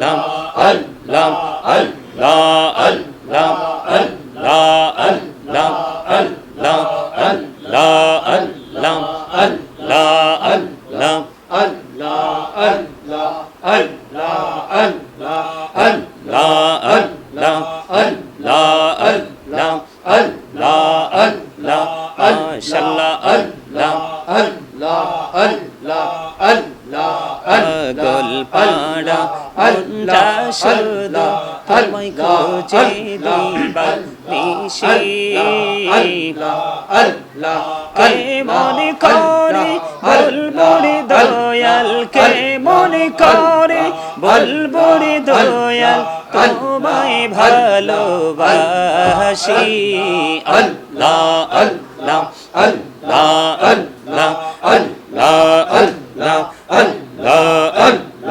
আল্লাহ আল্লাহ আল্লাহ আল্লাহ আল্লাহ আল্লাহ আল্লাহ আল্লাহ আল্লাহ আল্লাহ আল্লাহ পাগল মনটা শুধু তোমায় খোঁজে দিবার নিশি কে মনে করে বলব রে দয়াল কে মনে করে বলব রে দয়াল তোমায় ভালোবাসি আল্লাহ আল্লাহ আল্লাহ আল্লাহ আল্লাহ আল্লাহ আল্লাহ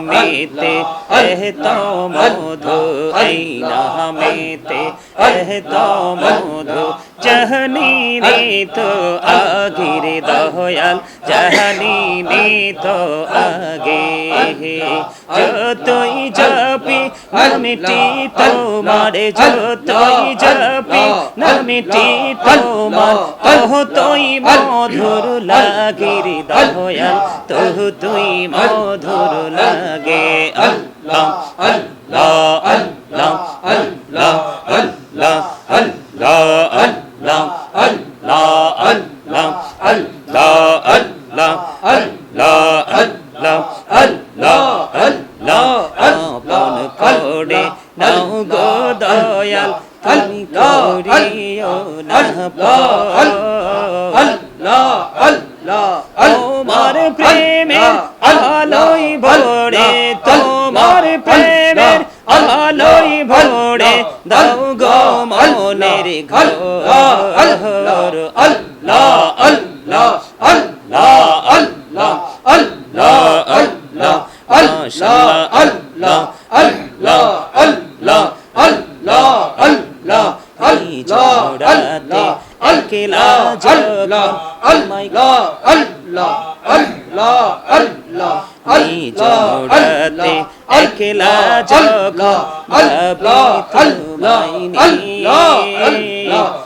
মেতে মেতে এহ মধু তো আগির দয়াল জহনি রে তো আগে যতই যা যাবি নামটি তোমার যতই যাবি নামটি তোমার তহ তুই মধুর লাগির দয়াল তহ তুই মধুর লাগে আল্লাহ আল্লাহ আল্লাহ আল্লাহ আল্লাহ আল্লাহ আল্লাহ আল্লাহ আল্লাহ আল্লাহ আল্লাহ আল্লাহ আল্লাহ আল্লাহ আল্লাহ আপন করে নাও গো দয়াল তুমি করিও না তোমার প্রেমের আলোয় ভরে তোমার প্রেমের আলোয় ভরে। দাও গো মনের ঘর। আল্লাহ আল্লাহ আল্লাহ আল্লাহ আল্লাহ আল্লাহ আল্লাহ আল্লাহ আল্লাহ আল্লাহ আল্লাহ আল্লাহ জোড়াতে একলা জগৎ আল্লাহ আল্লাহ আল্লাহ আল্লাহ এই জোড়াতে একলা জগৎ আল্লাহ আল্লাহ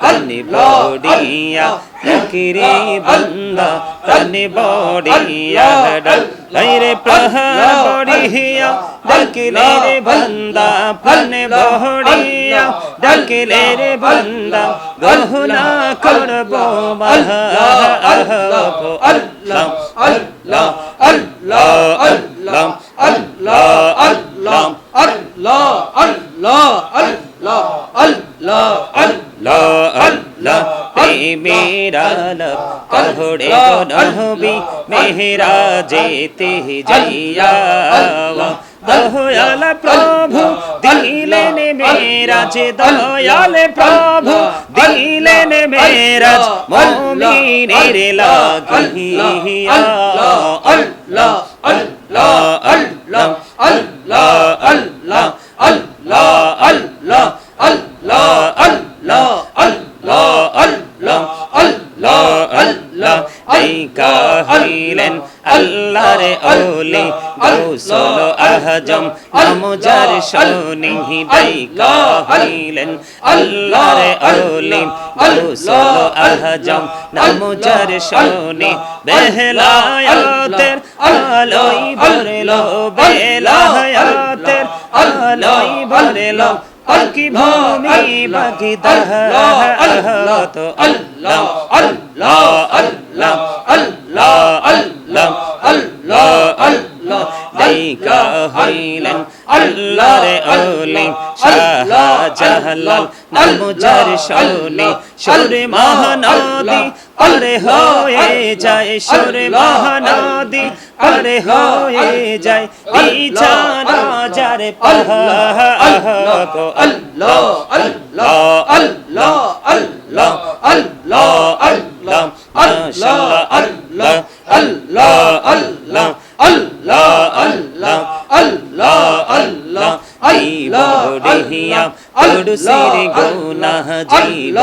তনে বড়িয়া লকরে বন্দা তনে বড়িয়া ডল রে প্রহার বড়িয়া ডকলে রে বন্দা ফনে বড়িয়া ডকলে রে বন্দা গহনা করব মহা আল্লাহ আল্লাহ আল্লাহ আল্লাহ আল্লাহ আল্লাহ আল্লাহ আল্লাহ আল্লাহ আল্লাহ আল্লাহ মেরা পড়ে নহবি মেহরা যেতে যাইয়া দয়াল প্রভু দিলেন মেরাজ দয়াল প্রভু দিলেন মেরাজ মমিনের লাগিয়া আল্লাহ আল্লাহ আল্লাহ আল্লাহ আল্লাহ আল্লাহ আল্লাহ আল্লাহ আল্লাহ কাহিলেন আল্লাহর ওলি গৌসল আহজম নামজার শোনি দাই কাহিলেন আল্লাহর ওলি গৌসল আহজম নামজার শোনি বেহলায়াতের আলোই ভরলো বেলায়াতের আলোই ভরলো পাকি ভূমি বাকি দহ তো আল্লাহ আল্লাহ আল্লাহ আল্লাহ আল্লাহ আল্লাহ আল্লাহ দেখা হইলেন, আল্লাহর ওলি শাহ জালাল নামজার শৌলি সুর মহানদী আরে হয়ে যায় সুর মহানদী আরে হয়ে যায় বিছানা যার পাহ গো আল্লাহ আল্লাহ আল্লাহ আল্লাহ আল্লাহ আল্লাহ আল্লাহ আল্লাহ জীব রেহিয়া কুরসির গুনাহ জীব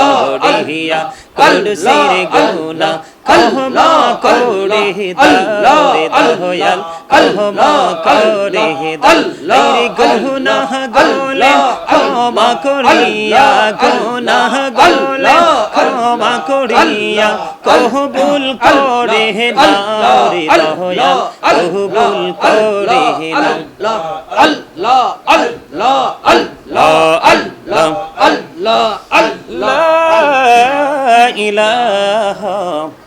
রেহিয়া কুরসির গুনাহ কহমা করে দারে দয়াল কহমা করে দারে গুনা গোলে ক্ষমা করিয়া গুনা গোলে ক্ষমা করিয়া কহবুল করে নারে দয়াল কহবুল করে না আল্লাহ আল্লাহ আল্লাহ আল্লাহ আল্লাহ আল্লাহ لا